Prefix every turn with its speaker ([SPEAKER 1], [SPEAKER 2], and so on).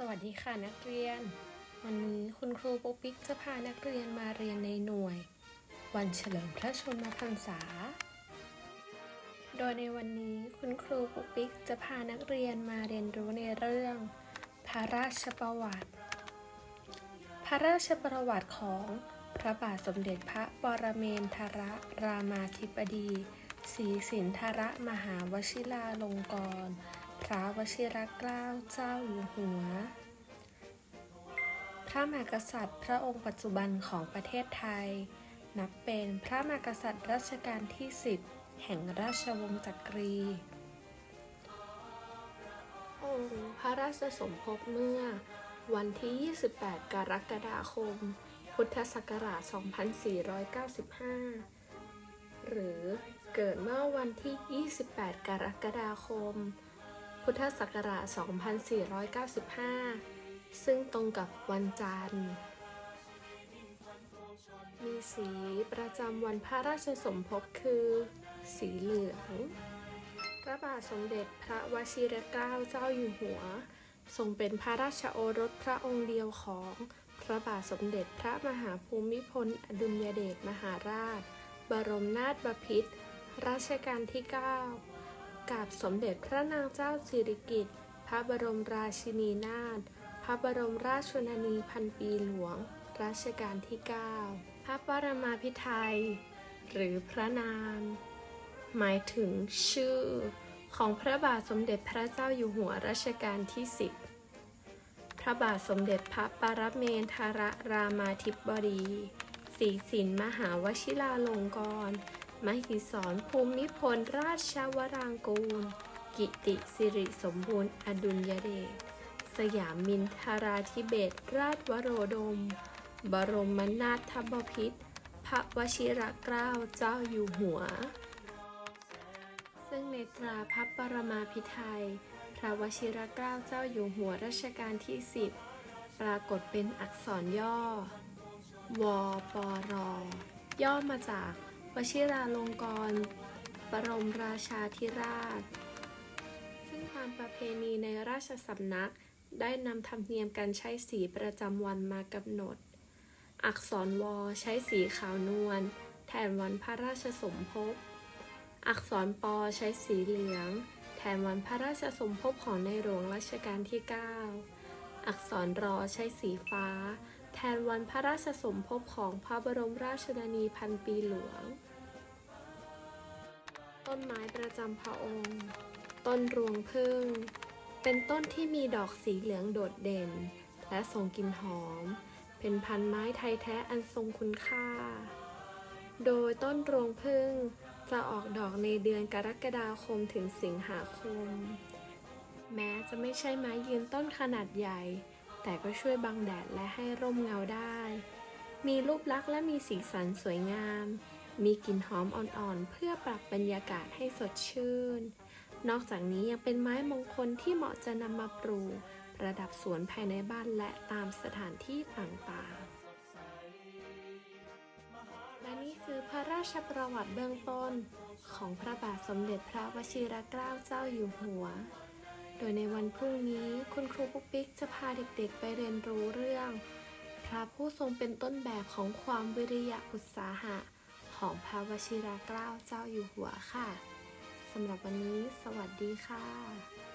[SPEAKER 1] สวัสดีค่ะนักเรียน วันนี้คุณครูปุ๊กปิ๊กจะพานักเรียนมาเรียนในหน่วย วันเฉลิมพระชนมพรรษา โดยในวันนี้คุณครูปุ๊กปิ๊กจะพานักเรียนมาเรียนรู้ในเรื่อง พระราชประวัติ พระราชประวัติของพระบาทสมเด็จพระปรเมนทรรามาธิบดีศรีสินธรมหาวชิราลงกรณ พระวชิรเกล้าเจ้าอยู่หัว พระมหากษัตริย์ พระองค์ปัจจุบันของประเทศไทย นับเป็นพระมหากษัตริย์รัชกาลที่ 10 แห่งราชวงศ์จักรี องค์พระราชสมภพเมื่อ วันที่ 28 กรกฎาคม พุทธศักราช 2495 หรือเกิดเมื่อวันที่ 28 กรกฎาคม พุทธศักราช 2495 ซึ่งตรงกับวันจันทร์ มีสีประจำวันพระราชสมภพคือ สีเหลือง พระบาทสมเด็จพระวชิรเกล้าเจ้าอยู่หัว ทรงเป็นพระราชโอรสพระองค์เดียวของพระบาทสมเด็จพระมหาภูมิพลอดุลยเดชมหาราช บรมนาถบพิตรรัชกาลที่ 9 กับสมเด็จพระนางเจ้าสิริกิติ์ พระบรมราชินีนาถ พระบรมราชชนนีพันปีหลวง รัชกาลที่ 9 พระปรมาภิไธยหรือพระนาม หมายถึงชื่อของพระบาทสมเด็จพระเจ้าอยู่หัวรัชกาลที่ 10 พระบาทสมเด็จพระปรเมนทรรามาธิบดีศรีสินมหาวชิราลงกรณ มหิศรภูมิพลราชวรางกูล กิติสิริสมบูรณ์ อดุลยเดช สยามมินทราธิเบศราชวโรดม บรมนาถบพิตรพระวชิรเกล้าเจ้าอยู่หัว ซึ่งในตราพระปรมาภิไธยพระวชิรเกล้าเจ้าอยู่หัวรัชกาลที่10ปรากฏเป็นอักษรย่อ วปร ย่อมาจาก วชิราลงกรณ์บรมราชาธิราช ซึ่งตามประเพณีในราชสำนักได้นำธรรมเนียมการใช้สีประจำวันมากำหนด อักษรวใช้สีขาวนวลแทนวันพระราชสมภพ อักษรปอใช้สีเหลือง แทนวันพระราชสมภพของในหลวงรัชกาลที่ 9 อักษรรอใช้สีฟ้า แทนวันพระราชสมภพของพระบรมราชชนนีพันปีหลวง ต้นไม้ประจำพระองค์ ต้นรวงพึ่ง เป็นต้นที่มีดอกสีเหลืองโดดเด่น และส่งกลิ่นหอม เป็นพันไม้ไทยแท้อันทรงคุณค่า โดยต้นรวงพึ่งจะออกดอกในเดือนกรกฎาคมถึงสิงหาคม แม้จะไม่ใช่ไม้ยืนต้นขนาดใหญ่ แต่ก็ช่วยบังแดดและให้ร่มเงาได้ มีรูปลักษณ์และมีสีสันสวยงาม มีกลิ่นหอมอ่อนๆ เพื่อปรับบรรยากาศให้สดชื่น นอกจากนี้ยังเป็นไม้มงคลที่เหมาะจะนำมาปลูกระดับสวนภายในบ้านและตามสถานที่ต่างๆและนี่คือพระราชประวัติเบื้องต้น ของพระบาทสมเด็จพระวชิรเกล้าเจ้าอยู่หัว โดยในวันพรุ่งนี้คุณครูปุ๊กปิ๊กจะพาเด็กๆไปเรียนรู้เรื่อง พระผู้ทรงเป็นต้นแบบของความวิริยะอุตสาหะ ของพระวชิรเกล้าเจ้าอยู่หัวค่ะสำหรับวันนี้ สวัสดีค่ะ